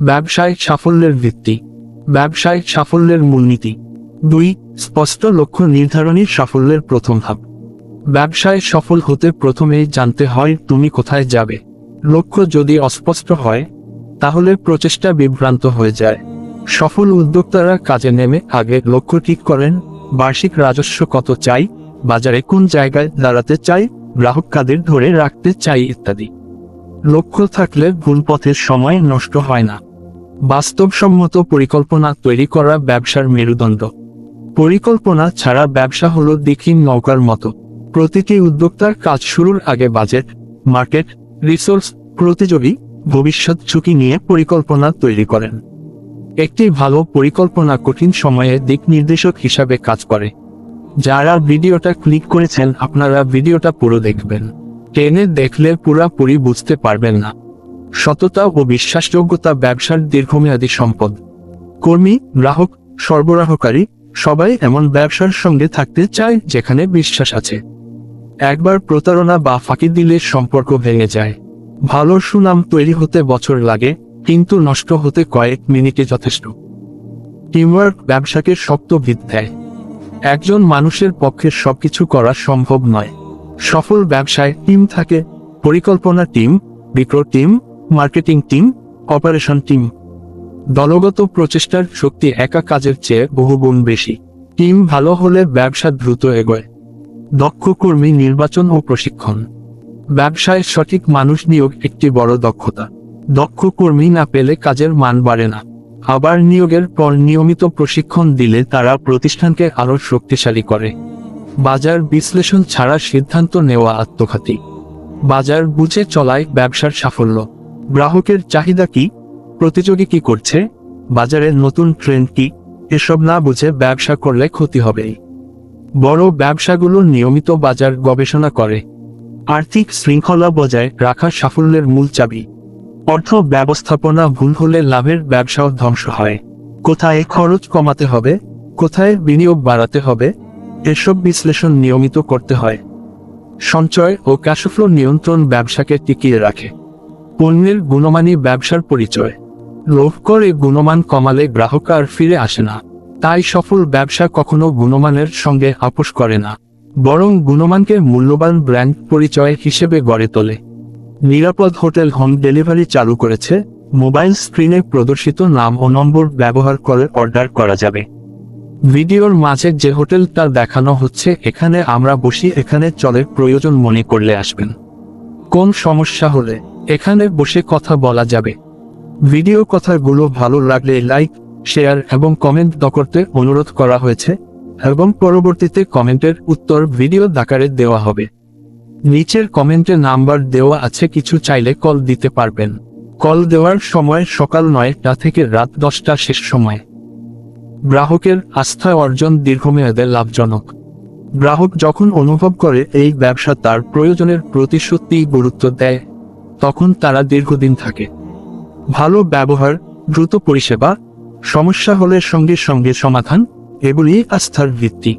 ব্যবসায়িক সাফল্যের ভিত্তি। ব্যবসায়িক সাফল্যের মূলনীতি। দুই, স্পষ্ট লক্ষ্য নির্ধারণই সাফল্যের প্রথম ধাপ। ব্যবসায় সফল হতে প্রথমেই জানতে হয় তুমি কোথায় যাবে। লক্ষ্য যদি অস্পষ্ট হয়, তাহলে প্রচেষ্টা বিভ্রান্ত হয়ে যায়। সফল উদ্যোক্তারা কাজে নেমে আগে লক্ষ্য ঠিক করেন, বার্ষিক রাজস্ব কত চাই, বাজারে কোন জায়গায় দাঁড়াতে চাই গ্রাহক কাদের ধরে রাখতে চাই ইত্যাদি। লক্ষ্য থাকলে ভুল পথের সময় নষ্ট হয় না। বাস্তবসম্মত পরিকল্পনা তৈরি করা ব্যবসার মেরুদণ্ড। পরিকল্পনা ছাড়া ব্যবসা হলো দীক্ষিণ নৌকার মতো। প্রতিটি উদ্যোক্তার কাজ শুরুর আগে বাজেট, মার্কেট, রিসোর্স, প্রতিযোগী, ভবিষ্যৎ ঝুঁকি নিয়ে পরিকল্পনা তৈরি করেন। একটি ভালো পরিকল্পনা কঠিন সময়ে দিক নির্দেশক হিসাবে কাজ করে। যারা ভিডিওটা ক্লিক করেছেন, আপনারা ভিডিওটা পুরো দেখবেন। টেনে দেখলে পুরাপুরি বুঝতে পারবেন না। সততা ও বিশ্বাসযোগ্যতা ব্যবসার দীর্ঘমেয়াদী সম্পদ। কর্মী, গ্রাহক, সরবরাহকারী, সবাই এমন ব্যবসার সঙ্গে থাকতে চায় যেখানে বিশ্বাস আছে। একবার প্রতারণা বা ফাঁকি দিলে সম্পর্ক ভেঙে যায়। ভালো সুনাম তৈরি হতে বছর লাগে, কিন্তু নষ্ট হতে কয়েক মিনিটে যথেষ্ট। টিমওয়ার্ক ব্যবসাকে শক্ত ভিত দেয়। একজন মানুষের পক্ষে সবকিছু করা সম্ভব নয়। সফল ব্যবসায় টিম থাকে, পরিকল্পনা টিম, বিক্রয় team marketing team, operation team. দলগত প্রচেষ্টার শক্তি একা কাজের চেয়ে বহুগুণ বেশি। টিম ভালো হলে ব্যবসা দ্রুত এগোয়। দক্ষ কর্মী নির্বাচন ও প্রশিক্ষণ। ব্যবসায় সঠিক মানুষ নিয়োগ একটি বড় দক্ষতা। দক্ষ কর্মী না পেলে কাজের মান বাড়ে না। আবার নিয়োগের পর নিয়মিত প্রশিক্ষণ দিলে তারা প্রতিষ্ঠানকে আরও শক্তিশালী করে। বাজার বিশ্লেষণ ছাড়া সিদ্ধান্ত নেওয়া আত্মঘাতী। বাজার বুঝে চলায় ব্যবসার সাফল্য। গ্রাহকের চাহিদা কি? প্রতিযোগী কি করছে? বাজারের নতুন ট্রেন্ড কি? এসব না বুঝে ব্যবসা করলে ক্ষতি হবেই। বড় ব্যবসাগুলো নিয়মিত বাজার গবেষণা করে। আর্থিক শৃঙ্খলা বজায় রাখা সাফল্যের মূল চাবি। অর্থ ব্যবস্থাপনা ভুল হলে লাভের ব্যবসাও ধ্বংস হয়। কোথায় খরচ কমাতে হবে? কোথায় বিনিয়োগ বাড়াতে হবে? এসব বিশ্লেষণ নিয়মিত করতে হয়। সঞ্চয় ও ক্যাশফ্লো নিয়ন্ত্রণ ব্যবসাকে টিকিয়ে রাখে। পণ্যের গুণমানই ব্যবসার পরিচয়। লোভ করে গুণমান কমালে গ্রাহক আর ফিরে আসে না। তাই সফল ব্যবসা কখনো গুণমানের সঙ্গে আপোষ করে না। বরং গুণমানকে মূল্যবান ব্র্যান্ড পরিচয় হিসেবে গড়ে তোলে। নিরাপদ হোটেল হোম ডেলিভারি চালু করেছে। মোবাইল স্ক্রিনে প্রদর্শিত নাম ও নম্বর ব্যবহার করে অর্ডার করা যাবে। ভিডিওর মাঝে যে হোটেলটা দেখানো হচ্ছে, এখানে আমরা বসি। এখানে চলে প্রয়োজন মনে করলে আসবেন। কোন সমস্যা হলে এখানে বসে কথা বলা যাবে। ভিডিও কথাগুলো ভালো লাগলে লাইক, শেয়ার এবং কমেন্ট করতে অনুরোধ করা হয়েছে এবং পরবর্তীতে কমেন্টের উত্তর ভিডিও দাকারে দেওয়া হবে। নিচের কমেন্টে নাম্বার দেওয়া আছে, কিছু চাইলে কল দিতে পারবেন। কল দেওয়ার সময় সকাল নয়টা থেকে রাত দশটা শেষ সময়। গ্রাহকের আস্থা অর্জন দীর্ঘমেয়াদে লাভজনক। গ্রাহক যখন অনুভব করে এই ব্যবসা তার প্রয়োজনের প্রতি সত্যিই গুরুত্ব দেয়। তখন তারা দীর্ঘদিন থাকে। ভালো ব্যবহার, দ্রুত পরিষেবা, সমস্যা হলে সঙ্গে সঙ্গে সমাধান এগুলি আস্থার ভিত্তি।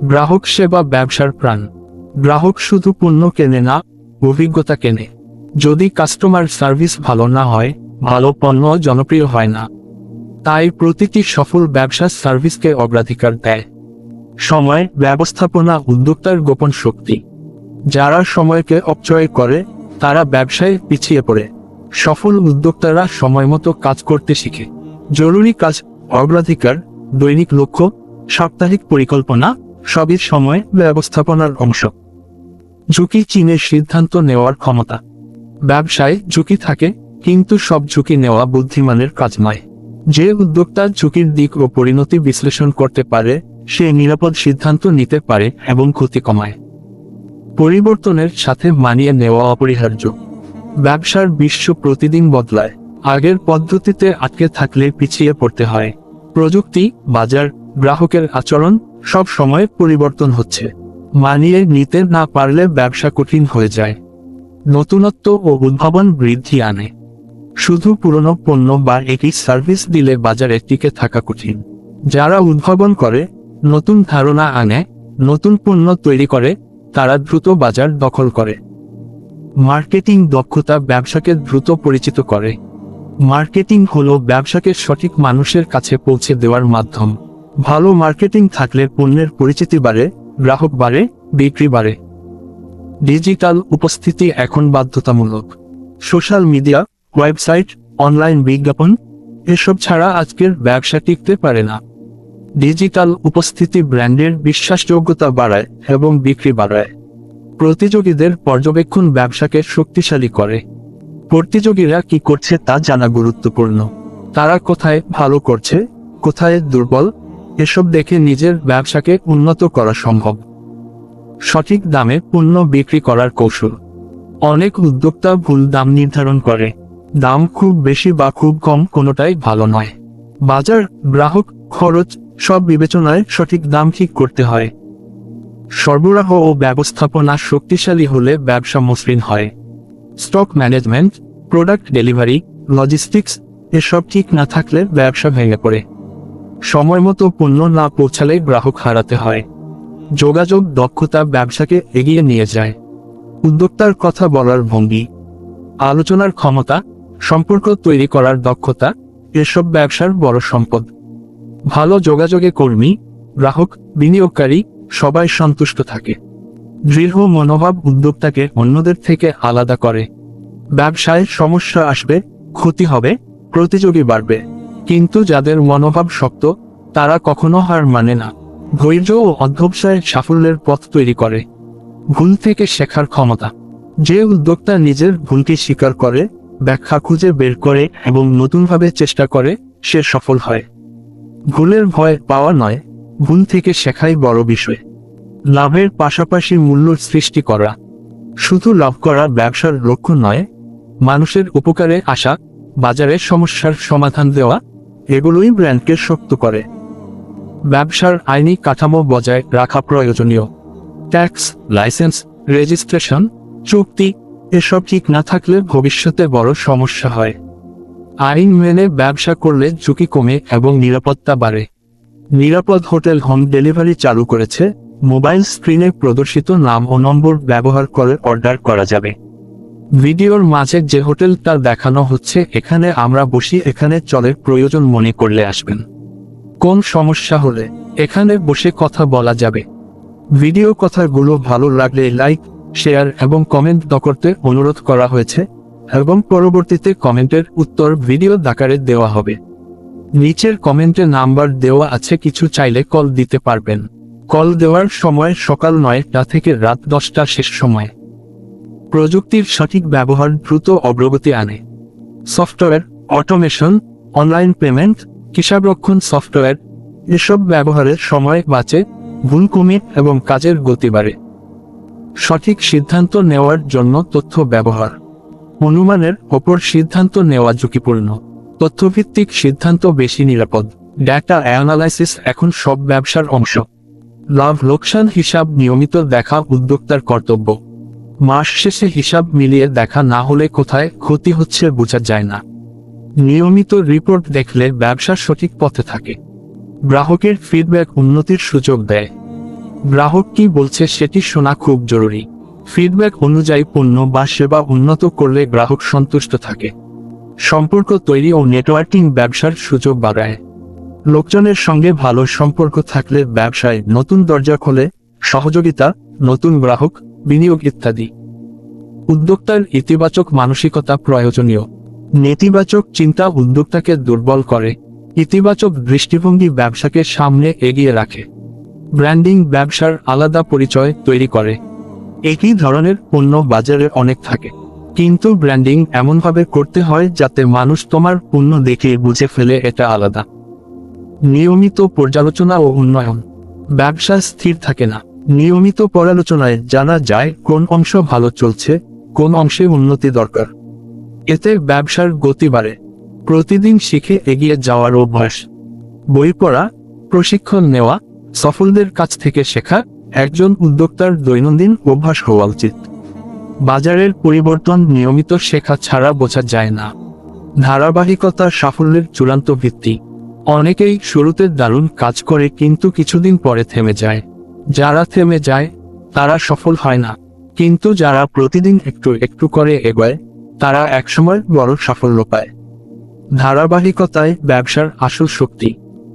গ্রাহক সেবা ব্যবসার প্রাণ। গ্রাহক শুধু পণ্য কেনে না, অভিজ্ঞতা কেনে। যদি কাস্টমার সার্ভিস ভালো না হয়, ভালো পণ্য জনপ্রিয় হয় না। তাই প্রতিটি সফল ব্যবসা সার্ভিসকে অগ্রাধিকার দেয়। সময়, ব্যবস্থাপনা, উদ্যোক্তার গোপন শক্তি। যারা সময়কে অপচয় করে তারা ব্যবসায় পিছিয়ে পড়ে। সফল উদ্যোক্তারা সময়মতো কাজ করতে শিখে। জরুরি কাজ, অগ্রাধিকার, দৈনিক লক্ষ্য, সাপ্তাহিক পরিকল্পনা সবই সময় ব্যবস্থাপনার অংশ। ঝুঁকি চীনের সিদ্ধান্ত নেওয়ার ক্ষমতা। ব্যবসায় ঝুঁকি থাকে, কিন্তু সব ঝুঁকি নেওয়া বুদ্ধিমানের কাজ নয়। যে উদ্যোক্তা ঝুঁকির দিক ও পরিণতি বিশ্লেষণ করতে পারে, সে নিরাপদ সিদ্ধান্ত নিতে পারে এবং ক্ষতি কমায়। পরিবর্তনের সাথে মানিয়ে নেওয়া অপরিহার্য। ব্যবসার বিশ্ব প্রতিদিন বদলায়। আগের পদ্ধতিতে আটকে থাকলে পিছিয়ে পড়তে হয়। প্রযুক্তি, বাজার, গ্রাহকের আচরণ সব সময় পরিবর্তন হচ্ছে। মানিয়ে নিতে না পারলে ব্যবসা কঠিন হয়ে যায়। নতুনত্ব ও উদ্ভাবন বৃদ্ধি আনে। শুধু পুরনো পণ্য বা একই সার্ভিস দিলে বাজারে টিকে থাকা কঠিন। যারা উদ্ভাবন করে, নতুন ধারণা আনে, নতুন পণ্য তৈরি করে তারা দ্রুত বাজার দখল করে। মার্কেটিং দক্ষতা ব্যবসাকে দ্রুত পরিচিত করে। মার্কেটিং হল ব্যবসাকে সঠিক মানুষের কাছে পৌঁছে দেওয়ার মাধ্যম। ভালো মার্কেটিং থাকলে পণ্যের পরিচিতি বাড়ে, গ্রাহক বাড়ে, বিক্রি বাড়ে। ডিজিটাল উপস্থিতি এখন বাধ্যতামূলক। সোশ্যাল মিডিয়া, ওয়েবসাইট, অনলাইন বিজ্ঞাপন, এসব ছাড়া আজকের ব্যবসা টিকতে পারে না। ডিজিটাল উপস্থিতি ব্র্যান্ডের বিশ্বাসযোগ্যতা বাড়ায় এবং বিক্রি বাড়ায়। প্রতিযোগীদের পর্যবেক্ষণ ব্যবসাকে শক্তিশালী করে। প্রতিযোগীরা কি করছে তা জানা গুরুত্বপূর্ণ। তারা কোথায় ভালো করছে, কোথায় দুর্বল, এসব দেখে নিজের ব্যবসাকে উন্নত করা সম্ভব। সঠিক দামে পণ্য বিক্রি করার কৌশল। অনেক উদ্যোক্তা ভুল দাম নির্ধারণ করে। দাম খুব বেশি বা খুব কম কোনোটাই ভালো নয়। বাজার, গ্রাহক, খরচ সব বিবেচনায় সঠিক দাম ঠিক করতে হয়। সরবরাহ ও ব্যবস্থাপনা শক্তিশালী হলে ব্যবসা মসৃণ হয়। Stock management, product delivery, logistics এসব ঠিক না থাকলে ব্যবসা ভেঙে পড়ে। সময় মতো পণ্য না পৌঁছালে গ্রাহক হারাতে হয়। যোগাযোগ দক্ষতা ব্যবসাকে এগিয়ে নিয়ে যায়। উদ্যোক্তার কথা বলার ভঙ্গি। আলোচনার ক্ষমতা, সম্পর্ক তৈরি করার দক্ষতা এসব ব্যবসার বড় সম্পদ। ভালো যোগাযোগে কর্মী, গ্রাহক, বিনিয়োগকারী, সবাই সন্তুষ্ট থাকে। দৃঢ় মনোভাব উদ্যোক্তাকে অন্যদের থেকে আলাদা করে। ব্যবসায় সমস্যা আসবে, ক্ষতি হবে, প্রতিযোগী বাড়বে। কিন্তু যাদের মনোভাব শক্ত, তারা কখনো হার মানে না। ধৈর্য ও অধ্যবসায় সাফল্যের পথ তৈরি করে। ভুল থেকে শেখার ক্ষমতা। যে উদ্যোক্তা নিজের ভুলকে স্বীকার করে ব্যাখ্যা খুঁজে বের করে এবং নতুনভাবে চেষ্টা করে সে সফল হয়। ভুলের ভয় পাওয়া নয়, ভুল থেকে শেখাই বড় বিষয়। লাভের পাশাপাশি মূল্য সৃষ্টি করা। শুধু লাভ করা ব্যবসার লক্ষ্য নয়, মানুষের উপকারে আসা, বাজারে সমস্যার সমাধান দেওয়া, এগুলোই ব্র্যান্ডকে শক্ত করে। ব্যবসার আইনি কাঠামো বজায় রাখা প্রয়োজনীয়। ট্যাক্স, লাইসেন্স, রেজিস্ট্রেশন, চুক্তি এসব ঠিক না থাকলে ভবিষ্যতে বড় সমস্যা হয়। আইন মেনে ব্যবসা করলে ঝুঁকি কমে এবং নিরাপত্তা বাড়ে। নিরাপদ হোটেল হোম ডেলিভারি চালু করেছে। মোবাইল স্ক্রিনে প্রদর্শিত নাম ও নম্বর ব্যবহার করে অর্ডার করা যাবে। ভিডিওর মাঝে যে হোটেল হোটেলটা দেখানো হচ্ছে, এখানে আমরা বসি, এখানে চলে প্রয়োজন মনে করলে আসবেন। কোন সমস্যা হলে এখানে বসে কথা বলা যাবে। ভিডিও কথাগুলো ভালো লাগলে লাইক শেয়ার এবং কমেন্ট দ করতে অনুরোধ করা হয়েছে এবং পরবর্তীতে কমেন্টের উত্তর ভিডিও দাকারে দেওয়া হবে। নিচের কমেন্টে নাম্বার দেওয়া আছে, কিছু চাইলে কল দিতে পারবেন। কল দেওয়ার সময় সকাল নয়টা থেকে রাত দশটা শেষ সময়। প্রযুক্তির সঠিক ব্যবহার দ্রুত অগ্রগতি আনে। সফটওয়্যার অটোমেশন, অনলাইন পেমেন্ট, হিসাবরক্ষণ সফটওয়্যার, এসব ব্যবহারের সময় বাঁচে, ভুল কমে এবং কাজের গতি বাড়ে। সঠিক সিদ্ধান্ত নেওয়ার জন্য তথ্য ব্যবহার। অনুমানের ওপর সিদ্ধান্ত নেওয়া ঝুঁকিপূর্ণ। তথ্যভিত্তিক সিদ্ধান্ত বেশি নিরাপদ। ডেটা অ্যানালাইসিস এখন সব ব্যবসার অংশ। লাভ লোকসান হিসাব নিয়মিত দেখা উদ্যোক্তার কর্তব্য। মাস শেষে হিসাব মিলিয়ে দেখা না হলে কোথায় ক্ষতি হচ্ছে বোঝা যায় না। নিয়মিত রিপোর্ট দেখলে ব্যবসা সঠিক পথে থাকে। গ্রাহকের ফিডব্যাক উন্নতির সুযোগ দেয়। গ্রাহক কি বলছে সেটি শোনা খুব জরুরি। ফিডব্যাক অনুযায়ী পণ্য বা সেবা উন্নত করলে গ্রাহক সন্তুষ্ট থাকে। সম্পর্ক তৈরি ও নেটওয়ার্কিং ব্যবসার সুযোগ বাড়ায়। লোকজনের সঙ্গে ভালো সম্পর্ক থাকলে ব্যবসায় নতুন দরজা খোলে, সহযোগিতা, নতুন গ্রাহক, বিনিয়োগ ইত্যাদি। উদ্যোক্তার ইতিবাচক মানসিকতা প্রয়োজনীয়। নেতিবাচক চিন্তা উদ্যোক্তাকে দুর্বল করে। ইতিবাচক দৃষ্টিভঙ্গি ব্যবসাকে সামনে এগিয়ে রাখে। ব্র্যান্ডিং ব্যবসার আলাদা পরিচয় তৈরি করে। একই ধরনের পণ্য বাজারে অনেক থাকে। কিন্তু ব্র্যান্ডিং এমনভাবে করতে হয় যাতে মানুষ তোমার পণ্য দেখে বুঝে ফেলে এটা আলাদা। নিয়মিত পর্যালোচনা ও উন্নয়ন। ব্যবসা স্থির থাকে না। নিয়মিত পর্যালোচনায় জানা যায় কোন অংশ ভালো চলছে, কোন অংশে উন্নতি দরকার। এতে ব্যবসার গতি বাড়ে। প্রতিদিন শিখে এগিয়ে যাওয়ার অভ্যাস বই পড়া, প্রশিক্ষণ নেওয়া সফলদের কাছ থেকে শেখা একজন উদ্যোক্তার দৈনন্দিন অভ্যাস হওয়া উচিত। বাজারের পরিবর্তন নিয়মিত শেখা ছাড়া বোঝা যায় না। ধারাবাহিকতা সাফল্যের চূড়ান্ত ভিত্তি। অনেকেই শুরুতে দারুণ কাজ করে কিন্তু কিছুদিন পরে থেমে যায়। যারা থেমে যায়, তারা সফল হয় না। কিন্তু যারা প্রতিদিন একটু একটু করে এগোয়, তারা একসময় বড় সাফল্য পায়। ধারাবাহিকতায় ব্যবসার আসল শক্তি।